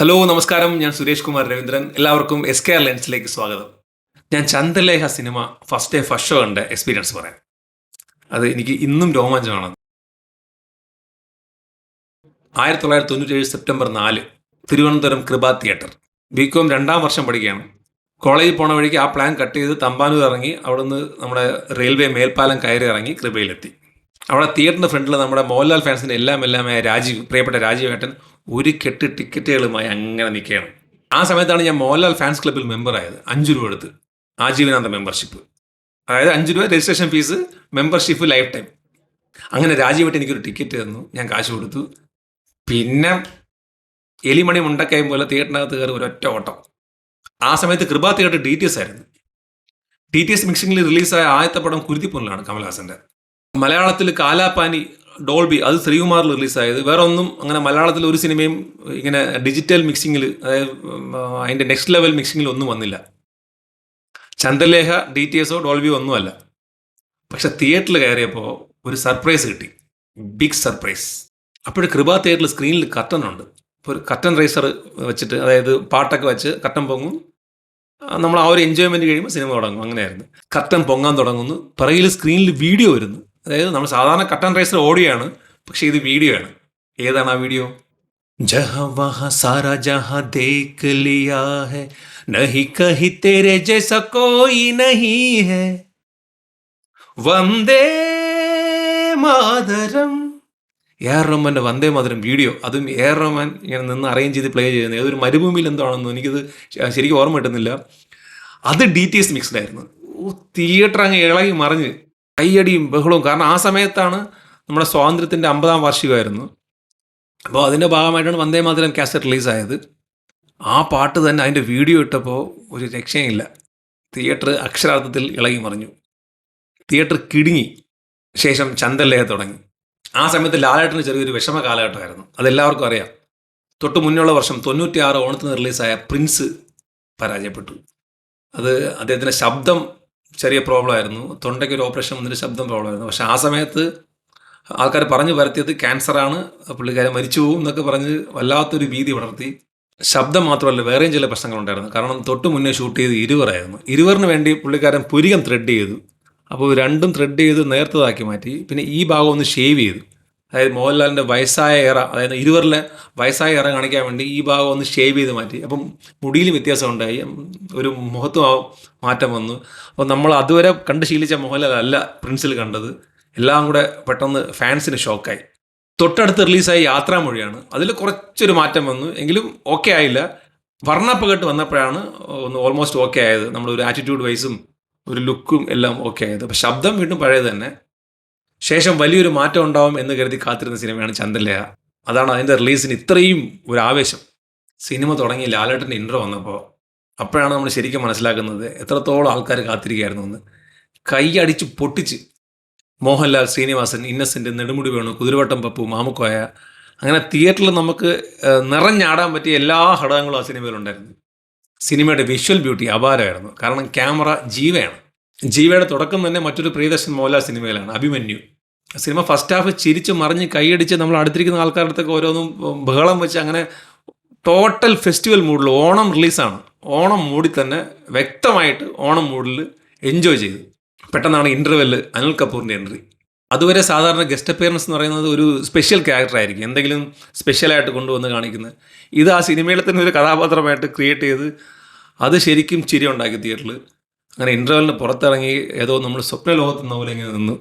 Hello നമസ്കാരം. ഞാൻ സുരേഷ് കുമാർ രവീന്ദ്രൻ. എല്ലാവർക്കും എസ് കെ ലെൻസിലേക്ക് സ്വാഗതം. ഞാൻ Chandralekha cinema first day first show കണ്ട എക്സ്പീരിയൻസ് പറയാം. അത് എനിക്ക് ഇന്നും രോമാഞ്ചമാണ്. ആയിരത്തി തൊള്ളായിരത്തി തൊണ്ണൂറ്റേഴ് സെപ്റ്റംബർ നാല് തിരുവനന്തപുരം കൃപ തിയേറ്റർ. ബി കോം രണ്ടാം വർഷം പഠിക്കുകയാണ്. കോളേജിൽ പോണ വഴിക്ക് ആ പ്ലാൻ കട്ട് ചെയ്ത് തമ്പാനൂർ ഇറങ്ങി അവിടെ നിന്ന് നമ്മുടെ റെയിൽവേ മേൽപ്പാലം കയറി ഇറങ്ങി കൃപയിലെത്തി. അവിടെ തിയേറ്ററിന്റെ ഫ്രണ്ടിൽ നമ്മുടെ മോഹൻലാൽ ഫാൻസിന്റെ എല്ലാം എല്ലാമായ രാജീവ് പ്രിയപ്പെട്ട രാജീവ് ഏട്ടൻ ഒരു കെട്ട് ടിക്കറ്റുകളുമായി അങ്ങനെ നിൽക്കുകയാണ്. ആ സമയത്താണ് ഞാൻ മോഹൻലാൽ ഫാൻസ് ക്ലബ്ബിൽ മെമ്പറായത് അഞ്ച് രൂപ എടുത്ത്. ആജീവനാന്ത മെമ്പർഷിപ്പ് അതായത് അഞ്ച് രൂപ registration fee membership life time അങ്ങനെ രാജീവേട്ടൻ എനിക്കൊരു ടിക്കറ്റ് തന്നു. ഞാൻ കാശ് കൊടുത്തു. പിന്നെ എലിമണി മുണ്ടക്കയം പോലെ തിയേറ്ററിനകത്ത് കയറി ഒരൊറ്റ ഓട്ടം. ആ സമയത്ത് Kripa theatre D T S ആയിരുന്നു. ഡി ടി എസ് മിക്സിംഗിൽ റിലീസായ ആദ്യത്തെ പടം കുരുതിപ്പൊന്നിലാണ് കമൽഹാസന്റെ. മലയാളത്തിൽ കാലാപാനി ഡോൾബി അത് ശ്രീകുമാറിൽ റിലീസായത്. വേറെ ഒന്നും അങ്ങനെ മലയാളത്തിൽ ഒരു സിനിമയും ഇങ്ങനെ ഡിജിറ്റൽ മിക്സിങ്ങിൽ അതായത് അതിന്റെ നെക്സ്റ്റ് ലെവൽ മിക്സിങ്ങിൽ ഒന്നും വന്നില്ല. ചന്ദ്രലേഖ ഡി ടി എസോ ഡോൾബിയോ ഒന്നുമല്ല. പക്ഷെ തിയേറ്ററിൽ കയറിയപ്പോൾ ഒരു സർപ്രൈസ് കിട്ടി. Big surprise. അപ്പോഴും കൃപ തിയേറ്ററിൽ സ്ക്രീനിൽ കർട്ടൻ ഉണ്ട് ഇപ്പോൾ ഒരു കർട്ടൻ റൈസർ വെച്ചിട്ട് അതായത് പാട്ടൊക്കെ വെച്ച് കർട്ടൻ പൊങ്ങും. നമ്മൾ ആ ഒരു എൻജോയ്മെന്റ് കഴിയുമ്പോൾ സിനിമ തുടങ്ങും. അങ്ങനെയായിരുന്നു. കർട്ടൻ പൊങ്ങാൻ തുടങ്ങുന്നു. പിറകിൽ സ്ക്രീനിൽ വീഡിയോ വരുന്നു. അതായത് നമ്മൾ സാധാരണ കർട്ടൻ റൈസർ ഓഡിയോ ആണ് പക്ഷേ ഇത് വീഡിയോ ആണ് ഏതാണ് ആ വീഡിയോ जहाँ वहाँ सारा जहाँ देख लिया है नहीं कहीं तेरे जैसा कोई नहीं है വന്ദേ മാതരം എ ആർ റഹ്മാന്റെ വന്ദേ മാതരം വീഡിയോ അതും എ ആർ റഹ്മാൻ ഇങ്ങനെ നിന്ന് അറേഞ്ച് ചെയ്ത് പ്ലേ ചെയ്യുന്നത് ഏതൊരു മരുഭൂമിയിൽ എന്താണെന്നോ എനിക്കത് ശ- ശരിക്കും ഓർമ്മ കിട്ടുന്നില്ല അത് ഡി ടി എസ് മിക്സ്ഡ് ആയിരുന്നു ഓ തിയേറ്റർ അങ്ങ് ഇളകി മറിഞ്ഞ് കയ്യടിയും ബഹളവും. കാരണം ആ സമയത്താണ് നമ്മുടെ സ്വാതന്ത്ര്യത്തിന്റെ അമ്പതാം വാർഷികമായിരുന്നു. അപ്പോൾ അതിന്റെ ഭാഗമായിട്ടാണ് വന്ദേ മാതരം കാസറ്റ് റിലീസായത്. ആ പാട്ട് തന്നെ അതിന്റെ വീഡിയോ ഇട്ടപ്പോൾ ഒരു രക്ഷയില്ല. തിയേറ്റർ അക്ഷരാർത്ഥത്തിൽ ഇളകി മറിഞ്ഞു. തിയേറ്റർ കിടുങ്ങി. ശേഷം ചന്തല്ലേഹ തുടങ്ങി. ആ സമയത്ത് ലാലേട്ടന് ചെറിയൊരു വിഷമ കാലഘട്ടമായിരുന്നു അതെല്ലാവർക്കും അറിയാം. തൊട്ട് മുന്നുള്ള വർഷം തൊണ്ണൂറ്റിയാറ് ഓണത്തിന് റിലീസായ പ്രിൻസ് പരാജയപ്പെട്ടു. അത് അദ്ദേഹത്തിന്റെ ശബ്ദം ചെറിയ പ്രോബ്ലം ആയിരുന്നു. തൊണ്ടയ്ക്ക് ഒരു ഓപ്പറേഷൻ വന്നിട്ട് ശബ്ദം പ്രോബ്ലം ആയിരുന്നു. പക്ഷെ ആ സമയത്ത് ആൾക്കാർ പറഞ്ഞു പരത്തിയത് ക്യാൻസറാണ് പുള്ളിക്കാരൻ മരിച്ചു പോകും എന്നൊക്കെ പറഞ്ഞ് വല്ലാത്തൊരു ഭീതി വളർത്തി ശബ്ദം മാത്രമല്ല വേറെയും ചില പ്രശ്നങ്ങളുണ്ടായിരുന്നു. കാരണം തൊട്ട് മുന്നേ ഷൂട്ട് ചെയ്ത് ഇരുവറായിരുന്നു ഇരുവറിന് വേണ്ടി പുള്ളിക്കാരൻ പുരികം ത്രെഡ് ചെയ്തു. അപ്പോൾ രണ്ടും ത്രെഡ് ചെയ്ത് നേർത്തതാക്കി മാറ്റി. പിന്നെ ഈ ഭാഗം ഒന്ന് ഷേവ് ചെയ്തു. അതായത് മോഹൻലാലിന്റെ വയസ്സായ ഏറ അതായത് ഇരുവരിലെ വയസ്സായ ഏറ കാണിക്കാൻ വേണ്ടി ഈ ഭാഗം ഒന്ന് ഷേവ് ചെയ്ത് മാറ്റി. അപ്പം മുടിയിലും വ്യത്യാസം ഉണ്ടായി ഒരു മുഖത്തും ആ മാറ്റം വന്നു. അപ്പോൾ നമ്മൾ അതുവരെ കണ്ട് ശീലിച്ച മോഹൻലാൽ അല്ല പ്രിൻസിൽ കണ്ടത്. എല്ലാം കൂടെ പെട്ടെന്ന് ഫാൻസിന് ഷോക്കായി തൊട്ടടുത്ത് റിലീസായ യാത്രാമൊഴിയാണ്. അതിൽ കുറച്ചൊരു മാറ്റം വന്നു. എങ്കിലും ഓക്കെ ആയില്ല. വർണപ്പകട്ട് വന്നപ്പോഴാണ് ഒന്ന് ഓൾമോസ്റ്റ് ഓക്കെ ആയത്. നമ്മുടെ ഒരു ആറ്റിറ്റ്യൂഡ് വൈസും ഒരു ലുക്കും എല്ലാം ഓക്കെ ആയത്. അപ്പം ശബ്ദം വീണ്ടും പഴയത് തന്നെ. ശേഷം വലിയൊരു മാറ്റം ഉണ്ടാവും എന്ന് കരുതി കാത്തിരുന്ന സിനിമയാണ് ചന്ദ്രലേഖ. അതാണ് അതിന്റെ റിലീസിന് ഇത്രയും ഒരു ആവേശം. സിനിമ തുടങ്ങി ലാലേട്ടന്റെ ഇൻട്രോ വന്നപ്പോൾ അപ്പോഴാണ് നമ്മൾ ശരിക്കും മനസ്സിലാക്കുന്നത് എത്രത്തോളം ആൾക്കാർ കാത്തിരിക്കുകയായിരുന്നു എന്ന്. കൈ അടിച്ച് പൊട്ടിച്ച് മോഹൻലാൽ ശ്രീനിവാസൻ ഇന്നസെന്റ് നെടുമുടി വേണു കുതിരവട്ടം പപ്പു മാമുക്കോയ അങ്ങനെ തിയേറ്ററിൽ നമുക്ക് നിറഞ്ഞാടാൻ പറ്റിയ എല്ലാ ഘടകങ്ങളും ആ സിനിമയിലുണ്ടായിരുന്നു. സിനിമയുടെ വിഷ്വൽ ബ്യൂട്ടി അപാരമായിരുന്നു. കാരണം ക്യാമറ ജീവയാണ്. ജീവയുടെ തുടക്കം തന്നെ മറ്റൊരു പ്രിയദർശൻ മോഹൻലാൽ സിനിമയിലാണ് അഭിമന്യു. സിനിമ ഫസ്റ്റ് ഹാഫ് ചിരിച്ച് മറിഞ്ഞ് കൈയടിച്ച് നമ്മൾ അടുത്തിരിക്കുന്ന ആൾക്കാരുടെ അടുത്തൊക്കെ ഓരോന്നും ബഹളം വെച്ച് അങ്ങനെ ടോട്ടൽ ഫെസ്റ്റിവൽ മൂഡിൽ ഓണം റിലീസാണ് ഓണം മൂഡിൽ തന്നെ വ്യക്തമായിട്ട് ഓണം മൂഡിൽ എൻജോയ് ചെയ്തു. പെട്ടെന്നാണ് ഇന്റർവെൽ അനിൽ കപൂറിന്റെ എൻട്രി അതുവരെ സാധാരണ ഗസ്റ്റ് അപ്പിയറൻസ് എന്ന് പറയുന്നത് ഒരു സ്പെഷ്യൽ ക്യാരക്ടർ ആയിരിക്കും. എന്തെങ്കിലും സ്പെഷ്യലായിട്ട് കൊണ്ടുവന്ന് കാണിക്കുന്നത്. ഇത് ആ സിനിമയിൽ തന്നെ ഒരു കഥാപാത്രമായിട്ട് ക്രിയേറ്റ് ചെയ്ത് അത് ശരിക്കും ചിരി ഉണ്ടാക്കി തിയേറ്ററിൽ അങ്ങനെ ഇന്റർവെല്ലിന് പുറത്തിറങ്ങി ഏതോ നമ്മൾ സ്വപ്ന ലോകത്ത് പോലെ ഇങ്ങനെ നിന്നു.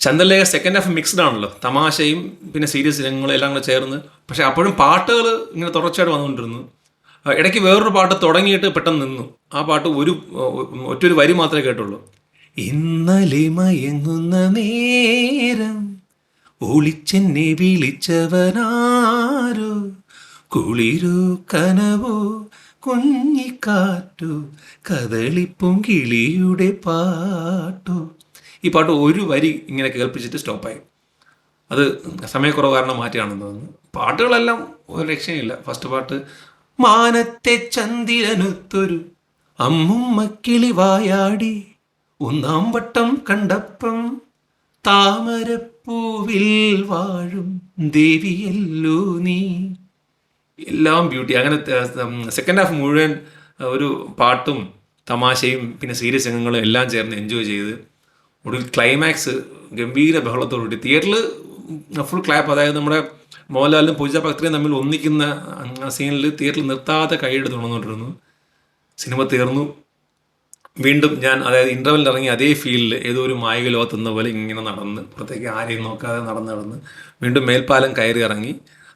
ചന്ദ്രലേഖ സെക്കൻഡ് ഹാഫ് മിക്സ്ഡ് ആണല്ലോ. തമാശയും പിന്നെ സീരിയസ് രംഗങ്ങളും എല്ലാം കൂടെ ചേർന്ന്. പക്ഷെ അപ്പോഴും പാട്ടുകൾ ഇങ്ങനെ തുടർച്ചയായിട്ട് വന്നുകൊണ്ടിരുന്നു. ഇടയ്ക്ക് വേറൊരു പാട്ട് തുടങ്ങിയിട്ട് പെട്ടെന്ന് നിന്നു. ആ പാട്ട് ഒരു ഒറ്റൊരു വരി മാത്രമേ കേട്ടുള്ളൂ. ഇന്നലെ മയങ്ങുന്ന നേരം ഒളിച്ചെന്നെ വിളിച്ചവനാരോ? കുളിരോ കനവോ? കുഞ്ഞിക്കാറ്റോ കദളിപ്പും കിളിയുടെ പാട്ടു. ഈ പാട്ട് ഒരു വരി ഇങ്ങനെ കേൾപ്പിച്ചിട്ട് സ്റ്റോപ്പായി. അത് സമയക്കുറവ് കാരണം മാറ്റിയാണെന്ന് തോന്നുന്നു പാട്ടുകളെല്ലാം ഒരു രക്ഷയില്ല ഫസ്റ്റ് പാട്ട് മാനത്തെ ചന്ദിരനുത്തൊരു അമ്മുമ്മക്കിളി വായാടി ഒന്നാം വട്ടം കണ്ടപ്പം താമരപ്പൂവിൽ വാഴും ദേവിയല്ലോ നീ. എല്ലാം ബ്യൂട്ടി അങ്ങനെ സെക്കൻഡ് ഹാഫ് മുഴുവൻ ഒരു പാട്ടും തമാശയും പിന്നെ സീരിയസ് രംഗങ്ങളും എല്ലാം ചേർന്ന് എൻജോയ് ചെയ്ത് ഒടുവിൽ ക്ലൈമാക്സ് ഗംഭീര ബഹളത്തോടുകൂടി തിയേറ്ററിൽ ഫുൾ ക്ലാപ്പ് അതായത് നമ്മുടെ മോഹൻലാലും പൂജ ഭക്തരെയും തമ്മിൽ ഒന്നിക്കുന്ന സീനിൽ തിയേറ്ററിൽ നിർത്താതെ കൈയെടുത്ത് തുണന്നുകൊണ്ടിരുന്നു സിനിമ തീർന്നു. വീണ്ടും ഞാൻ അതായത് ഇന്റർവെല്ലിൽ ഇറങ്ങി അതേ ഫീൽഡിൽ ഏതോ ഒരു മായിക ലോകത്തുന്ന പോലെ ഇങ്ങനെ നടന്ന് പുറത്തേക്ക് ആരെയും നോക്കാതെ നടന്ന് നടന്ന് വീണ്ടും മേൽപ്പാലം കയറി ഇറങ്ങി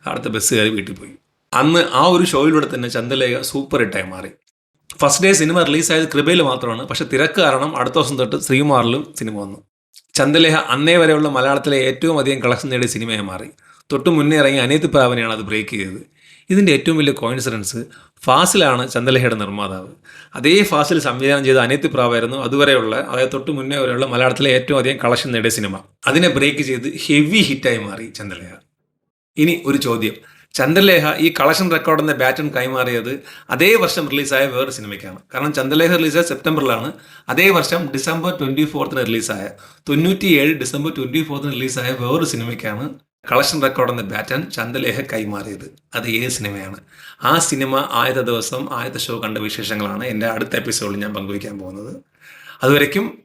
അടുത്ത ബസ് കയറി വീട്ടിൽ പോയി. അന്ന് ആ ഒരു ഷോയിലൂടെ തന്നെ ചന്ദ്രലേഖ സൂപ്പർ ഹിറ്റായി മാറി. ഫസ്റ്റ് ഡേ സിനിമ റിലീസായത് കൃപയിൽ മാത്രമാണ്. പക്ഷേ തിരക്ക് കാരണം അടുത്ത ദിവസം തൊട്ട് ശ്രീകുമാറിലും സിനിമ വന്നു. ചന്ദ്രലേഖ അന്നേ വരെയുള്ള മലയാളത്തിലെ ഏറ്റവും അധികം കളക്ഷൻ നേടിയ സിനിമയായി മാറി. തൊട്ട് മുന്നേ ഇറങ്ങി അനിയത്തി പ്രാവനെയാണ് അത് ബ്രേക്ക് ചെയ്തത്. ഇതിന്റെ ഏറ്റവും വലിയ കോയിൻസിഡൻസ് ഫാസിലാണ് ചന്ദ്രലേഖയുടെ നിർമ്മാതാവ്. അതേ ഫാസിൽ സംവിധാനം ചെയ്ത അനേത്ത് പ്രാവായിരുന്നു അതുവരെയുള്ള അതായത് തൊട്ട് മുന്നേ വരെയുള്ള മലയാളത്തിലെ ഏറ്റവും അധികം കളക്ഷൻ നേടിയ സിനിമ അതിനെ ബ്രേക്ക് ചെയ്ത് ഹെവി ഹിറ്റായി മാറി ചന്ദ്രലേഖ. ഇനി ഒരു ചോദ്യം. ചന്ദ്രലേഖ ഈ കളക്ഷൻ റെക്കോർഡിന്റെ ബാറ്റൺ കൈമാറിയത് അതേ വർഷം റിലീസായ വേറെ സിനിമയ്ക്കാണ്. കാരണം ചന്ദ്രലേഖ റിലീസായ സെപ്റ്റംബറിലാണ്. അതേ വർഷം ഡിസംബർ ട്വന്റി ഫോർത്തിന് റിലീസായ തൊണ്ണൂറ്റിയേഴ് ഡിസംബർ ട്വന്റി ഫോർത്തിന് റിലീസായ വേറൊരു സിനിമയ്ക്കാണ് കളക്ഷൻ റെക്കോർഡിന്റെ ബാറ്റൺ ചന്ദ്രലേഖ കൈമാറിയത്. അത് ഏത് സിനിമയാണ്? ആ സിനിമ ആദ്യത്തെ ദിവസം ആദ്യത്തെ ഷോ കണ്ട വിശേഷങ്ങളാണ് എന്റെ അടുത്ത എപ്പിസോഡിൽ ഞാൻ പങ്കുവയ്ക്കാൻ പോകുന്നത്. അതുവരയ്ക്കും